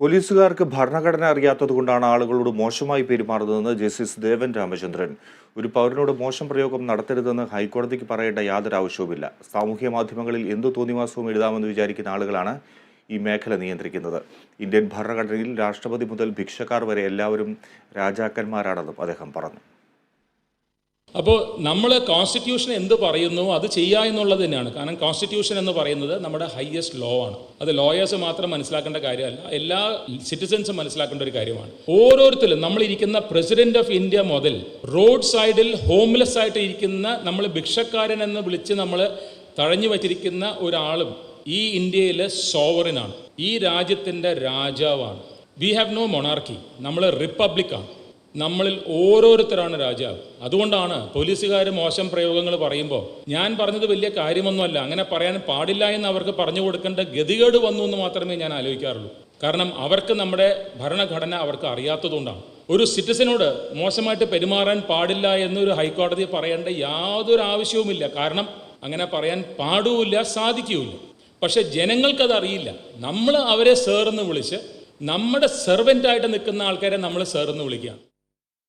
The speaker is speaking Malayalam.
പോലീസുകാർക്ക് ഭരണഘടന അറിയാത്തതുകൊണ്ടാണ് ആളുകളോട് മോശമായി പെരുമാറുന്നതെന്ന് ജസ്റ്റിസ് ദേവൻ രാമചന്ദ്രൻ. ഒരു പൗരനോട് മോശം പ്രയോഗം നടത്തരുതെന്ന് ഹൈക്കോടതിക്ക് പറയേണ്ട യാതൊരു ആവശ്യവുമില്ല. സാമൂഹ്യ മാധ്യമങ്ങളിൽ എന്തു തോന്നിവാസവും എഴുതാമെന്ന് വിചാരിക്കുന്ന ആളുകളാണ് ഈ മേഖല നിയന്ത്രിക്കുന്നത്. ഇന്ത്യൻ ഭരണഘടനയിൽ രാഷ്ട്രപതി മുതൽ ഭിക്ഷക്കാർ വരെ എല്ലാവരും രാജാക്കന്മാരാണെന്നും അദ്ദേഹം പറഞ്ഞു. അപ്പോൾ നമ്മൾ കോൺസ്റ്റിറ്റ്യൂഷൻ എന്ത് പറയുന്നു അത് ചെയ്യുക എന്നുള്ളത് തന്നെയാണ്. കാരണം കോൺസ്റ്റിറ്റ്യൂഷൻ എന്ന് പറയുന്നത് നമ്മുടെ ഹയസ്റ്റ് ലോ ആണ്. അത് ലോയേഴ്സ് മാത്രം മനസ്സിലാക്കേണ്ട കാര്യമല്ല എല്ലാ സിറ്റിസൻസും മനസ്സിലാക്കേണ്ട ഒരു കാര്യമാണ്. ഓരോരുത്തരും നമ്മളിരിക്കുന്ന പ്രസിഡന്റ് ഓഫ് ഇന്ത്യ മുതൽ റോഡ് സൈഡിൽ ഹോംലെസ് ആയിട്ട് ഇരിക്കുന്ന നമ്മൾ ഭിക്ഷക്കാരൻ എന്ന് വിളിച്ച് നമ്മൾ തഴഞ്ഞു വച്ചിരിക്കുന്ന ഒരാളും ഈ ഇന്ത്യയിലെ സോവറിനാണ് ഈ രാജ്യത്തിന്റെ രാജാവാണ്. വി ഹാവ് നോ മൊണാർക്കി നമ്മൾ റിപ്പബ്ലിക്കാണ് നമ്മളിൽ ഓരോരുത്തരാണ് രാജാവ്. അതുകൊണ്ടാണ് പോലീസുകാർ മോശം പ്രയോഗങ്ങൾ പറയുമ്പോൾ ഞാൻ പറഞ്ഞത് വലിയ കാര്യമൊന്നുമല്ല. അങ്ങനെ പറയാൻ പാടില്ല എന്ന് അവർക്ക് പറഞ്ഞു കൊടുക്കേണ്ട ഗതികേട് വന്നു എന്ന് മാത്രമേ ഞാൻ ആലോചിക്കാറുള്ളൂ. കാരണം അവർക്ക് നമ്മുടെ ഭരണഘടന അവർക്ക് അറിയാത്തതുകൊണ്ടാണ്. ഒരു സിറ്റിസനോട് മോശമായിട്ട് പെരുമാറാൻ പാടില്ല എന്നൊരു ഹൈക്കോടതി പറയേണ്ട യാതൊരു ആവശ്യവുമില്ല. കാരണം അങ്ങനെ പറയാൻ പാടുമില്ല സാധിക്കുകയില്ല പക്ഷെ ജനങ്ങൾക്കത് അറിയില്ല നമ്മൾ അവരെ സേർന്ന് വിളിച്ച് നമ്മുടെ സെർവന്റായിട്ട് നിൽക്കുന്ന ആൾക്കാരെ നമ്മൾ സേർന്ന് വിളിക്കുക